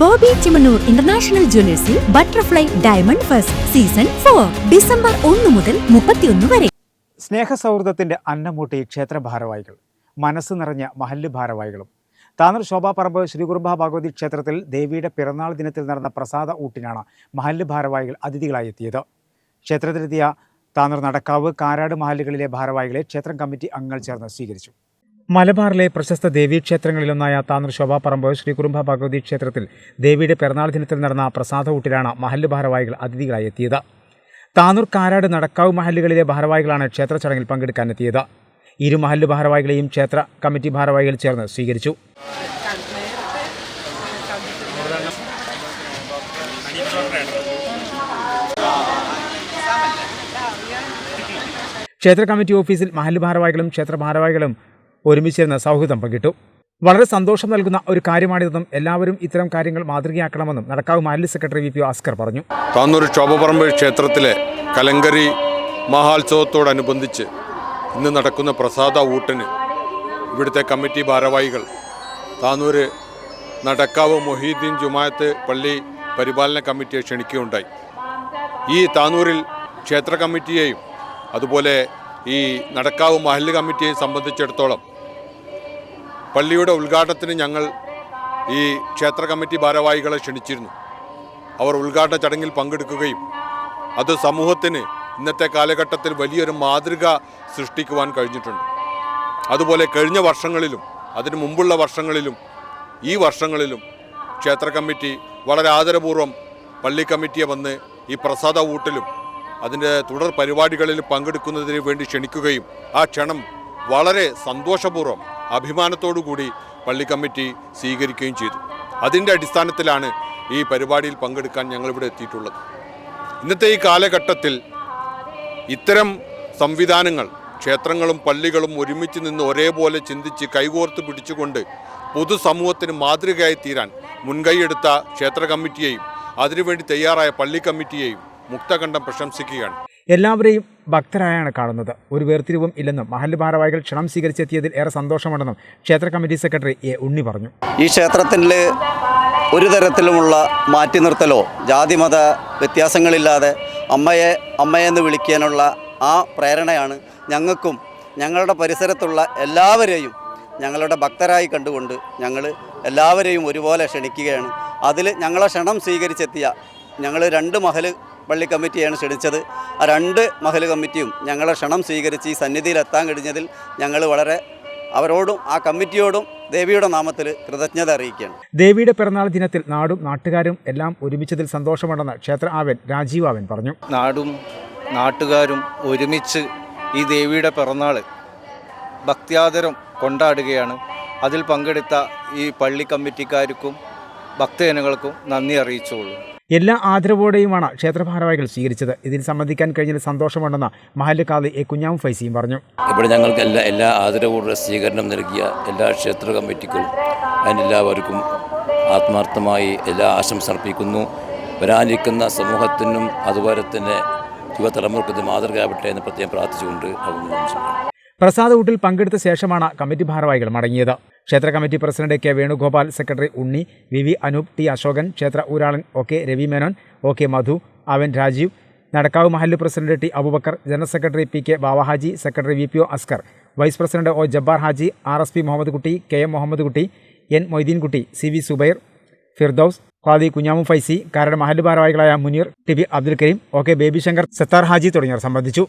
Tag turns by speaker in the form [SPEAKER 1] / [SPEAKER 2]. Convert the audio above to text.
[SPEAKER 1] Bobby Chemmanur international ജ്വല്ലേഴ്സിൽ butterfly diamond first season four December ഒന്ന് മുതൽ മുപ്പത്തിയൊന്ന് വരെ.
[SPEAKER 2] സ്നേഹസൗഹൃദത്തിന്റെ അന്നമൂട്ടി ക്ഷേത്ര ഭാരവാഹികൾ മനസ്സ് നിറഞ്ഞ മഹല്ല് ഭാരവാഹികളും. താനൂർ ശോഭാപറമ്പ് ശ്രീകുറുംബ ഭാഗവതി ക്ഷേത്രത്തിൽ ദേവിയുടെ പിറന്നാൾ ദിനത്തിൽ നടന്ന പ്രസാദ ഊട്ടിനാണ് മഹല്ല് ഭാരവാഹികൾ അതിഥികളായി എത്തിയത്. ക്ഷേത്രത്തിലെത്തിയ താനൂർ നടക്കാവ് കാരാട് മഹല്ലുകളിലെ ഭാരവാഹികളെ ക്ഷേത്രം കമ്മിറ്റി അംഗങ്ങൾ ചേർന്ന് സ്വീകരിച്ചു. മലബാറിലെ പ്രശസ്ത ദേവീക്ഷേത്രങ്ങളിലൊന്നായ താന്നൂർ ശോഭാപറമ്പ് ശ്രീകുറുമ്പ ഭഗവതി ക്ഷേത്രത്തിൽ ദേവിയുടെ പിറന്നാൾ ദിനത്തിൽ നടന്ന പ്രസാദ ഊട്ടിലാണ് മഹല്ല് ഭാരവാഹികൾ അതിഥികളായി എത്തിയത്. താന്നൂർ കാരാട് നടക്കാവ് മഹല്ലുകളിലെ ഭാരവാഹികളാണ് ക്ഷേത്ര ചടങ്ങിൽ പങ്കെടുക്കാനെത്തിയത് ഇരു മഹല്ല് ഭാരവാഹികളെയും ക്ഷേത്ര കമ്മിറ്റി ഭാരവാഹികൾ ചേർന്ന് സ്വീകരിച്ചു. ക്ഷേത്ര കമ്മിറ്റി ഓഫീസിൽ മഹല്ല് ഭാരവാഹികളും ക്ഷേത്ര ഭാരവാഹികളും ഒരുമിച്ചിരുന്ന് സൗഹൃദം പങ്കിട്ടു. വളരെ സന്തോഷം നൽകുന്ന ഒരു കാര്യമാണിതെന്നും എല്ലാവരും ഇത്തരം കാര്യങ്ങൾ മാതൃകയാക്കണമെന്നും നടക്കാവ് മാലിന്യ സെക്രട്ടറി വി പി ഭാസ്കർ പറഞ്ഞു.
[SPEAKER 3] താന്നൂർ ക്ഷോഭപറമ്പ് ക്ഷേത്രത്തിലെ കലങ്കരി മഹോത്സവത്തോടനുബന്ധിച്ച് ഇന്ന് നടക്കുന്ന പ്രസാദ ഊട്ടിന് ഇവിടുത്തെ കമ്മിറ്റി ഭാരവാഹികൾ താന്നൂര് നടക്കാവ് മൊഹീദ്ദീൻ ജുമായത്ത് പള്ളി പരിപാലന കമ്മിറ്റിയെ ക്ഷണിക്കുകയുണ്ടായി. ഈ താന്നൂരിൽ ക്ഷേത്ര കമ്മിറ്റിയെയും അതുപോലെ ഈ നടക്കാവ് മഹല്ല് കമ്മിറ്റിയെയും സംബന്ധിച്ചിടത്തോളം പള്ളിയുടെ ഉദ്ഘാടനത്തിന് ഞങ്ങൾ ഈ ക്ഷേത്ര കമ്മിറ്റി ഭാരവാഹികളെ ക്ഷണിച്ചിരുന്നു. അവർ ഉദ്ഘാടന ചടങ്ങിൽ പങ്കെടുക്കുകയും അത് സമൂഹത്തിന് ഇന്നത്തെ കാലഘട്ടത്തിൽ വലിയൊരു മാതൃക സൃഷ്ടിക്കുവാൻ കഴിഞ്ഞിട്ടുണ്ട്. അതുപോലെ കഴിഞ്ഞ വർഷങ്ങളിലും അതിനു മുമ്പുള്ള വർഷങ്ങളിലും ഈ വർഷങ്ങളിലും ക്ഷേത്ര കമ്മിറ്റി വളരെ ആദരപൂർവം പള്ളി കമ്മിറ്റിയെ വന്ന് ഈ പ്രസാദ ഊട്ടിലും അതിന്റെ തുടർ പരിപാടികളിൽ പങ്കെടുക്കുന്നതിന് വേണ്ടി ക്ഷണിക്കുകയും ആ ക്ഷണം വളരെ സന്തോഷപൂർവം അഭിമാനത്തോടു കൂടി പള്ളി കമ്മിറ്റി സ്വീകരിക്കുകയും ചെയ്തു. അതിന്റെ അടിസ്ഥാനത്തിലാണ് ഈ പരിപാടിയിൽ പങ്കെടുക്കാൻ ഞങ്ങളിവിടെ എത്തിയിട്ടുള്ളത്. ഇന്നത്തെ ഈ കാലഘട്ടത്തിൽ ഇത്തരം സംവിധാനങ്ങൾ ക്ഷേത്രങ്ങളും പള്ളികളും ഒരുമിച്ച് നിന്ന് ഒരേപോലെ ചിന്തിച്ച് കൈകോർത്ത് പിടിച്ചുകൊണ്ട് പൊതുസമൂഹത്തിന് മാതൃകയായി തീരാൻ മുൻകൈയെടുത്ത ക്ഷേത്ര കമ്മിറ്റിയെയും അതിനുവേണ്ടി തയ്യാറായ പള്ളി കമ്മിറ്റിയെയും മുക്തകണ്ഠം പ്രശംസിക്കുകയാണ്.
[SPEAKER 2] എല്ലാവരെയും ഭക്തരായാണ് കാണുന്നത്. ഒരു വേർതിരിവും ഇല്ലെന്നും മഹല്ല് ഭാരവാഹികൾ ക്ഷണം സ്വീകരിച്ചെത്തിയതിൽ ഏറെ സന്തോഷമുണ്ടെന്നും ക്ഷേത്ര കമ്മിറ്റി സെക്രട്ടറി എ ഉണ്ണി പറഞ്ഞു.
[SPEAKER 4] ഈ ക്ഷേത്രത്തിൽ ഒരു തരത്തിലുമുള്ള മാറ്റി നിർത്തലോ ജാതിമത വ്യത്യാസങ്ങളില്ലാതെ അമ്മയെ അമ്മയെന്ന് വിളിക്കാനുള്ള ആ പ്രേരണയാണ് ഞങ്ങൾക്കും ഞങ്ങളുടെ പരിസരത്തുള്ള എല്ലാവരെയും ഞങ്ങളുടെ ഭക്തരായി കണ്ടുകൊണ്ട് ഞങ്ങൾ എല്ലാവരെയും ഒരുപോലെ ക്ഷണിക്കുകയാണ്. അതിൽ ഞങ്ങളെ ക്ഷണം സ്വീകരിച്ചെത്തിയ ഞങ്ങൾ രണ്ട് മഹൽ പള്ളി കമ്മിറ്റിയാണ് ക്ഷണിച്ചത്. ആ രണ്ട് മഹൽ കമ്മിറ്റിയും ഞങ്ങളെ ക്ഷണം സ്വീകരിച്ച് ഈ സന്നിധിയിൽ എത്താൻ കഴിഞ്ഞതിൽ ഞങ്ങൾ വളരെ അവരോടും ആ കമ്മിറ്റിയോടും ദേവിയുടെ നാമത്തിൽ കൃതജ്ഞത അറിയിക്കുകയാണ്.
[SPEAKER 2] ദേവിയുടെ പിറന്നാൾ ദിനത്തിൽ നാടും നാട്ടുകാരും എല്ലാം ഒരുമിച്ചതിൽ സന്തോഷമുണ്ടെന്ന് ക്ഷേത്ര ആവൻ രാജീവ് ആവൻ പറഞ്ഞു.
[SPEAKER 5] നാടും നാട്ടുകാരും ഒരുമിച്ച് ഈ ദേവിയുടെ പിറന്നാൾ ഭക്തിയാദരം കൊണ്ടാടുകയാണ്. അതിൽ പങ്കെടുത്ത ഈ പള്ളി കമ്മിറ്റിക്കാർക്കും ഭക്തജനങ്ങൾക്കും നന്ദി അറിയിച്ചുകൊള്ളു
[SPEAKER 2] എല്ലാ ആദരവോടെയുമാണ് ക്ഷേത്രഭാരവാഹികൾ സ്വീകരിച്ചത്. ഇതിൽ സംബന്ധിക്കാൻ കഴിഞ്ഞതിൽ സന്തോഷമുണ്ടെന്ന് മഹല്ലുകാലി എ കുഞ്ഞാവും ഫൈസിയും പറഞ്ഞു.
[SPEAKER 6] ഇവിടെ ഞങ്ങൾക്ക് എല്ലാ എല്ലാ ആദരവോടെ സ്വീകരണം നൽകിയ എല്ലാ ക്ഷേത്ര കമ്മിറ്റിക്കും അതിനെല്ലാവർക്കും ആത്മാർത്ഥമായി എല്ലാ ആശംസ അർപ്പിക്കുന്നു. വരാനിരിക്കുന്ന സമൂഹത്തിനും അതുപോലെ തന്നെ യുവതലമുറക്കും മാതൃകയാവട്ടെ എന്ന് പ്രത്യേകം പ്രാർത്ഥിച്ചുകൊണ്ട് അഭിനന്ദിച്ചു
[SPEAKER 2] പ്രസാദ ഊട്ടിൽ പങ്കെടുത്ത ശേഷമാണ് കമ്മിറ്റി ഭാരവാഹികൾ മടങ്ങിയത്. ക്ഷേത്ര committee president K Venugopal secretary Unni V V Anoop T Ashokan ക്ഷേത്ര ഊരാളൻ O K Ravi Menon O K Madhu അവൻ രാജീവ് നടക്കാവ് മഹല്ല് president T Abubakar general secretary P K Bavahaji secretary V P O Askar vice president O Jabbar Haji R S P Muhammad Kutty K M Muhammad Kutty N Moideenkutty C V Subair Firdous Qadi Kunhamu Faizy Karada മഹല്ല് ഭാരവാഹികളായ Muneer T B Abdul Kareem O K Baby Shankar Sathar Haji തുടങ്ങിയവർ സംബന്ധിച്ചു.